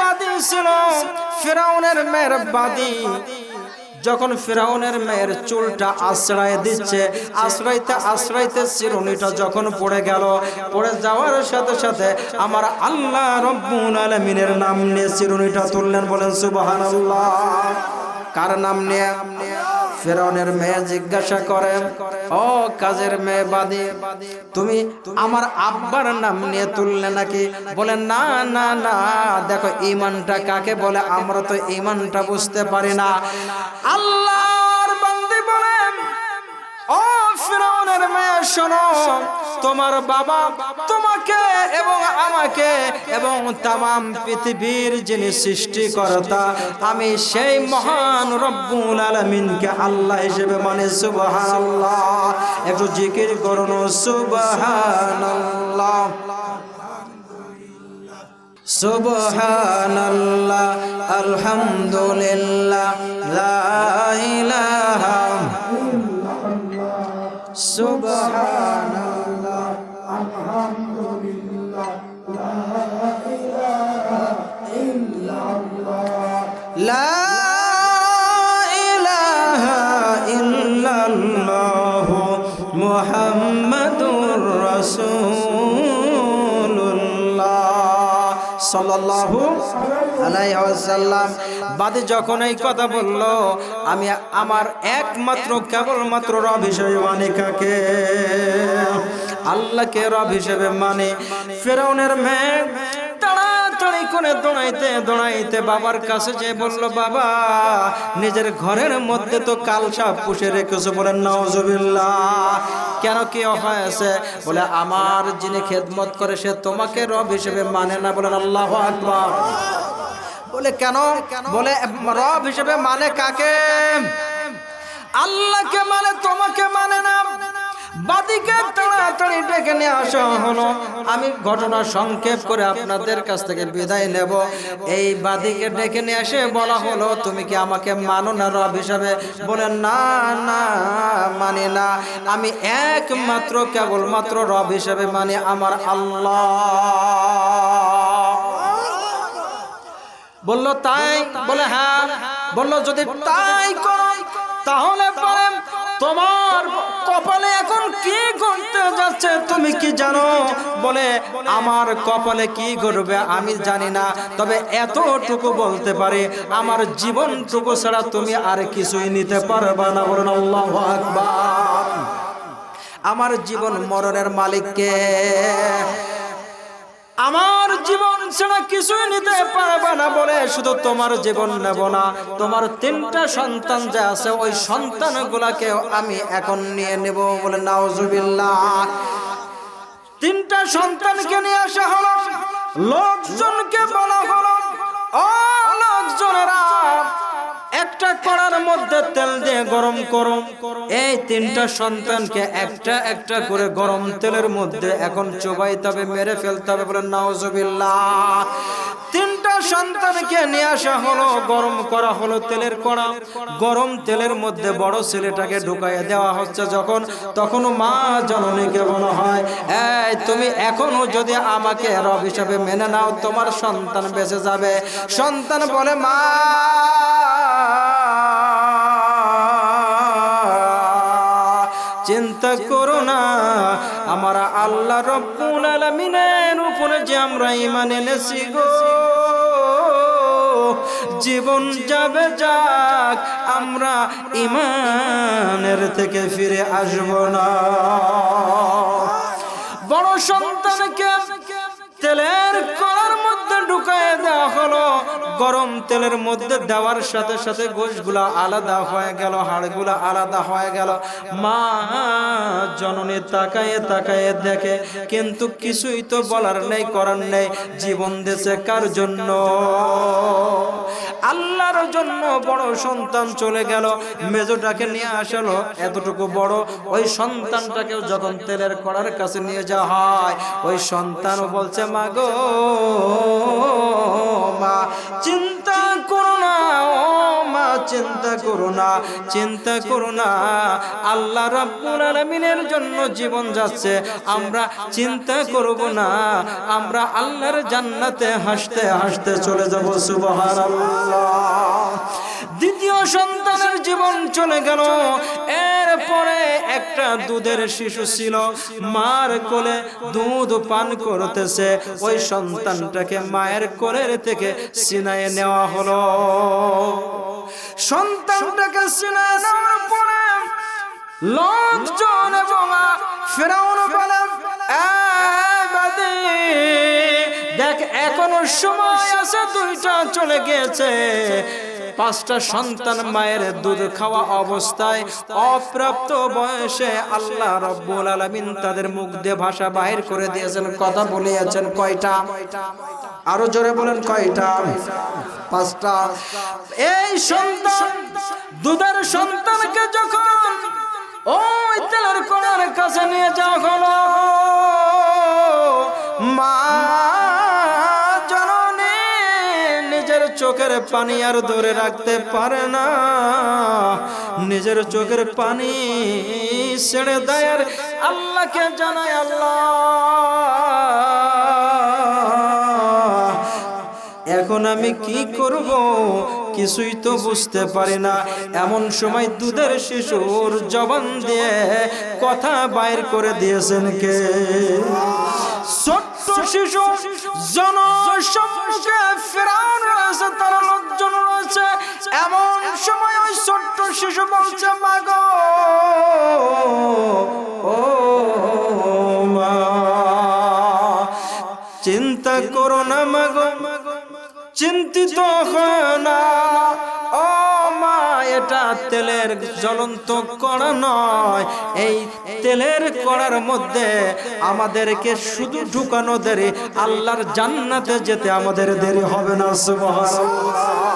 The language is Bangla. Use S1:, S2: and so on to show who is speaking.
S1: বাদী ছিল, ফেরাউনের মেয়ের যখন ফেরাউনের মেয়ের চুলটা আশ্রয় দিচ্ছে, আশ্রয়তে আশ্রয়তে চিরুনিটা যখন পড়ে গেল, পড়ে যাওয়ার সাথে সাথে আমার আল্লাহ রব্বুল আলমিনের নাম নিয়ে চিরুনিটা তুললেন, বলেন সুবহানাল্লাহ। কার নাম নিয়ে? ফেরাউনের মেয়ে জিজ্ঞাসা করে, ও কাজের মেয়ে বাদি, তুমি আমার আব্বার নাম নিয়ে তুললে নাকি? বলে, না না না, দেখো ইমানটা কাকে বলে আমরা তো ইমানটা বুঝতে পারি না। আল্লাহর শোনো, তোমার বাবা তোমাকে এবং আমাকে এবং তাম পৃথিবীর যিনি সৃষ্টিকর্তা, আমি সেই মহান রব্বুল আলমিনকে আল্লাহ হিসেবে মানে সুবহানাল্লাহ। একটু জিকির করুন, সুবহানাল্লাহ। সুবহানাল্লাহ, আলহামদুলিল্লাহ, লা ইলাহা রাসূলুল্লাহ সাল্লাল্লাহু আলাইহি ওয়াসাল্লাম। বাদে যখন এই কথা বলল, আমি আমার একমাত্র, কেবলমাত্র রব হিসেবে মানে কাকে? আল্লাহকে রব হিসেবে মানে। ফেরাউনের মেয়ে করে দৌড়াইতে দৌড়াইতে বাবার কাছে যে বলল, বাবা, নিজের ঘরের মধ্যে তো কালসাপ পুষে রেখেছো বলেন নওজবিল্লাহ। কেন কি হয়েছে? বলে, আমার যিনি খেদমত করে সে তোমাকে রব হিসেবে মানে না। বলেন, আল্লাহ আকবার। বলে, কেন? বলে, রব হিসেবে মানে কাকে? আল্লাহকে মানে তোমাকে মানে না। বাদিকে তাড়াতাড়ি ডেকে নিয়ে আসা, হলো। আমি ঘটনা সংক্ষেপ করে আপনাদের কাছ থেকে বিদায় নেব। এই বাদিকে ডেকে নিয়ে এসে বলা হলো, তুমি কি আমাকে মানো না রব হিসাবে? বলে না না, মানি না। আমি একমাত্র, কেবলমাত্র রব হিসাবে মানি আমার আল্লাহ। বলল, তাই? বলে হ্যাঁ। বলল, যদি তাই করো, তাহলে তোমার কপালে এখন কি যাচ্ছে তুমি কি জানো? বলে, আমার কপালে কি ঘটবে আমি জানি না। তবে এতটুকু বলতে পারে, আমার জীবনটুকু ছাড়া তুমি আর কিছুই নিতে পারবা না। বলুন, আল্লাহ আকবার। আমার জীবন মরণের মালিককে আমার জীবন ছাড়া কিছুই নিতে পারবে না বলে শুধু তোমার জীবন নেব না। তোমার তিনটা সন্তান যা আছে, ওই সন্তানগুলাকে আমি এখন নিয়ে নেব বলে নাওজুবিল্লাহ তিনটা সন্তানকে নিয়ে আসা হলো, লোকজনকে বলা হলো, ও লোকজনেরা একটা কড়ার মধ্যে তেল দিয়ে গরম করো। এই তিনটা সন্তানকে একটা একটা করে গরম তেলের মধ্যে এখন চোবাইতে হবে, মেরে ফেলতে হবে বলে নাওজবিল্লাহ। তিনটা সন্তানকে নিয়ে আসা হলো, গরম করা হলো তেলের কড়া। গরম তেলের মধ্যে বড় ছেলেটাকে ঢুকাইয়ে দেওয়া হচ্ছে যখন, তখন মা জননীকে বলা হয়, এই, তুমি এখনও যদি আমাকে রব হিসাবে মেনে নাও, তোমার সন্তান বেঁচে যাবে। সন্তান বলে, মা আল্লাহ রব্বুল আলামিনের উপরে যে আমরা ইমান এনেছি গো। জীবন যাবে যাক, আমরা ইমানের থেকে ফিরে আসব না। বড় সন্তানকে তেলের কড়ার গরম তেলের মধ্যে দেওয়ার সাথে সাথে গোশগুলা আলাদা হয়ে গেল, হাড়গুলা আলাদা হয়ে গেল। মা জননী তাকায়ে তাকায়ে দেখে, কিন্তু কিছুই তো বলার নেই, করার নেই। জীবন দেশে কার জন্য? আল্লাহর জন্য বড় সন্তান চলে গেল, মেজোটাকে নিয়ে আসলো, এতটুকু বড়। ওই সন্তানটাকেও যখন তেলের করার কাছে নিয়ে যাওয়া হয়, ওই সন্তানও বলছে, মা মা চিন্তা করো না, ও মা, চিন্তা করো না, চিন্তা করো না। আল্লাহ রাব্বুল আলামিনের জন্য জীবন যাচ্ছে, আমরা চিন্তা করব না, আমরা আল্লাহর জান্নাতে হাসতে হাসতে চলে যাব, সুবহানাল্লাহ। দ্বিতীয় সন্তানের জীবন চলে গেল। এরপরে একটা দুধের শিশু ছিল। মার কোলে দুধ পান করতেছে। ওই সন্তানটাকে মায়ের কোলের থেকে সিনায় নেওয়া হলো। সন্তানটাকে সিনায় নেওয়ার পরে লোকজন এবং ফেরাউন বলে "এই দেখ, এখনও সময় আছে, দুইটা চলে গিয়েছে। পাঁচটা সন্তান মায়ের দুধ খাওয়া অবস্থায় অপ্রাপ্ত বয়সে আল্লাহ রব্বুল আলামিন তাদের মুখ দিয়ে ভাষা বাহির করে দিয়েছেন কথা বলিয়েছেন কয়টা? আরও জোরে বলেন কয়টা? পাঁচটা। এই সন্তান দুধের সন্তানকে যখন ওই তেলের কোনার কাছে নিয়ে যাওয়া হলো চোখের পানি আর ধরে রাখতে পারে না। নিজের চোখের পানি ছেড়ে দেয় আর আল্লাহকে জানায় আল্লাহ। এখন আমি কি করব? কিছুই তো বুঝতে পারি না। এমন সময় দুধের শিশুর জবান দিয়ে কথা বাইর করে দিয়েছেন কে? ছোট্ট শিশু জনসম্মুখে ফেরাউন রয়েছে লোকজন রয়েছে। এমন সময় ওই ছোট্ট শিশু বলছে ও মা, চিন্তা করো না মাগো চিন্তিত হয় না। এটা তেলের জ্বলন্ত কড়া নয়। এই তেলের কড়ার মধ্যে আমাদেরকে শুধু ঢুকানো দেরি, আল্লাহর জান্নাতে যেতে আমাদের দেরি হবে না, সুবহানাল্লাহ।